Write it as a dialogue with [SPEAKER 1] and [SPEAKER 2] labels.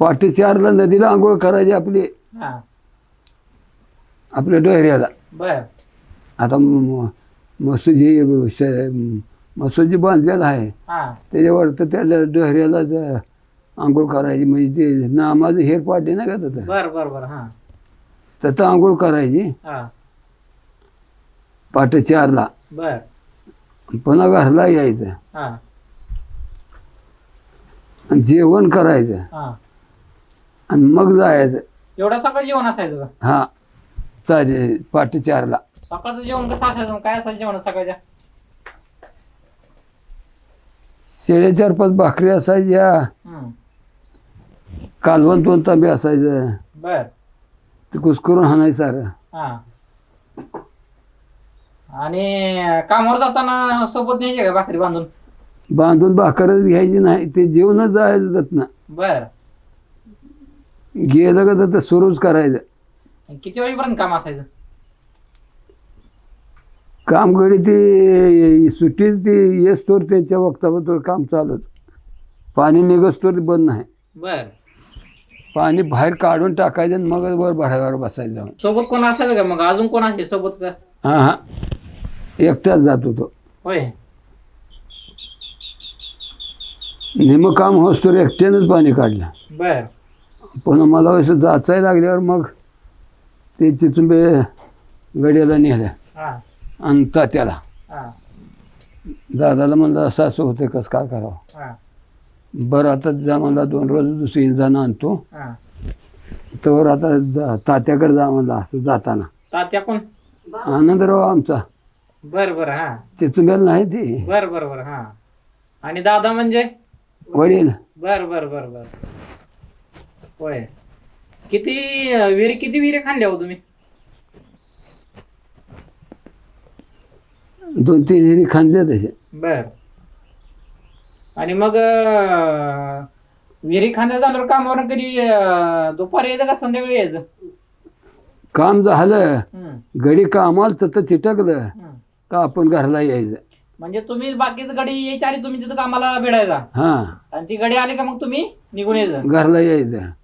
[SPEAKER 1] पहाटे चारला नदीला आंघोळ करायची आपली
[SPEAKER 2] हा.
[SPEAKER 1] आपल्या डोहऱ्याला
[SPEAKER 2] बर.
[SPEAKER 1] आता म- मसूजी श- मसूजी बांधलेलं आहे.
[SPEAKER 2] हा.
[SPEAKER 1] त्याच्यावर तर त्याला डोहऱ्यालाच आंघोळ करायची. म्हणजे ते नामाचं हेर पाडले ना का तिथं
[SPEAKER 2] बर बर बर हा.
[SPEAKER 1] तिथं आंघोळ करायची.
[SPEAKER 2] हा.
[SPEAKER 1] पहाटे चारला
[SPEAKER 2] बर.
[SPEAKER 1] पुन्हा घरला यायचं.
[SPEAKER 2] हा.
[SPEAKER 1] आणि जेवण करायचं.
[SPEAKER 2] हा.
[SPEAKER 1] आणि मग जायचं.
[SPEAKER 2] एवढं सकाळ जेवण असायचं का?
[SPEAKER 1] हा. चालेल पहाटे चारला.
[SPEAKER 2] सकाळचं जेवण कसं असायचं? काय असायचं जेवण सकाळच्या?
[SPEAKER 1] शेळ्या चार पाच भाकरी असायच्या.
[SPEAKER 2] हम्म.
[SPEAKER 1] कालवण दोन तांबे असायचं.
[SPEAKER 2] बर.
[SPEAKER 1] ते कुसकरून हाणायचं सारं.
[SPEAKER 2] हा. आणि कामावर जाताना सोबत न्यायचे का भाकरी बांधून?
[SPEAKER 1] बांधून भाकरच घ्यायची नाही. ते जेवणच जायचं त्यातनं.
[SPEAKER 2] बर.
[SPEAKER 1] गेलं का तर सुरूच करायचं.
[SPEAKER 2] किती वाजेपर्यंत काम असायचं?
[SPEAKER 1] काम घडी ती सुट्टीच ती येस्तोर त्यांच्या वक्तावर काम चालूच. पाणी निघस्तोर बंद नाही
[SPEAKER 2] बर.
[SPEAKER 1] पाणी बाहेर काढून टाकायचं आणि मग वर भराव्यावर बसायचं. जाऊन
[SPEAKER 2] सोबत कोण असायचं का? मग अजून कोण असेल सोबत का?
[SPEAKER 1] हां हां. एकटाच जात होतो.
[SPEAKER 2] होय.
[SPEAKER 1] नेमकं काम होस्तोर एकट्यानंच पाणी काढलं.
[SPEAKER 2] बर.
[SPEAKER 1] पण मला असं जाचाय लागल्यावर मग ते तिथून बे गड्याला नेलं.
[SPEAKER 2] हा.
[SPEAKER 1] आणि तात्याला. दादाला म्हणलं असं असं होतं कसं काय करावं? बरं आता जा म्हणला दोन रोज दुसरी इंजानं आणतो. तर आता तात्याकडे जा म्हणला असं जाताना.
[SPEAKER 2] तात्या कोण?
[SPEAKER 1] आनंदराव आमचा.
[SPEAKER 2] बर बर हा.
[SPEAKER 1] चिचुंब्याला नाही ती.
[SPEAKER 2] बर बर बर हा. आणि दादा म्हणजे?
[SPEAKER 1] वडील.
[SPEAKER 2] बर बर बर बर. होय. किती अं, विहिरी किती विहिरी खाल्ल्या हो तुम्ही?
[SPEAKER 1] दोन तीन हिरी खांदले तसे
[SPEAKER 2] बर. आणि मग अं, विहिरी खांद्या झाल्यावर कामावर कधी अं, दुपारी यायचं का संध्याकाळी यायचं?
[SPEAKER 1] काम झालं.
[SPEAKER 2] हम्म,
[SPEAKER 1] गडी कामाला तर चिटकलं.
[SPEAKER 2] हम्म.
[SPEAKER 1] का आपण घरला यायचं?
[SPEAKER 2] म्हणजे तुम्ही बाकीच गडी यायच्या आधी तुम्ही तिथं कामाला भिडायचा.
[SPEAKER 1] हां.
[SPEAKER 2] आणि ती गडी आली का मग तुम्ही निघून यायचं?
[SPEAKER 1] घरला यायचं.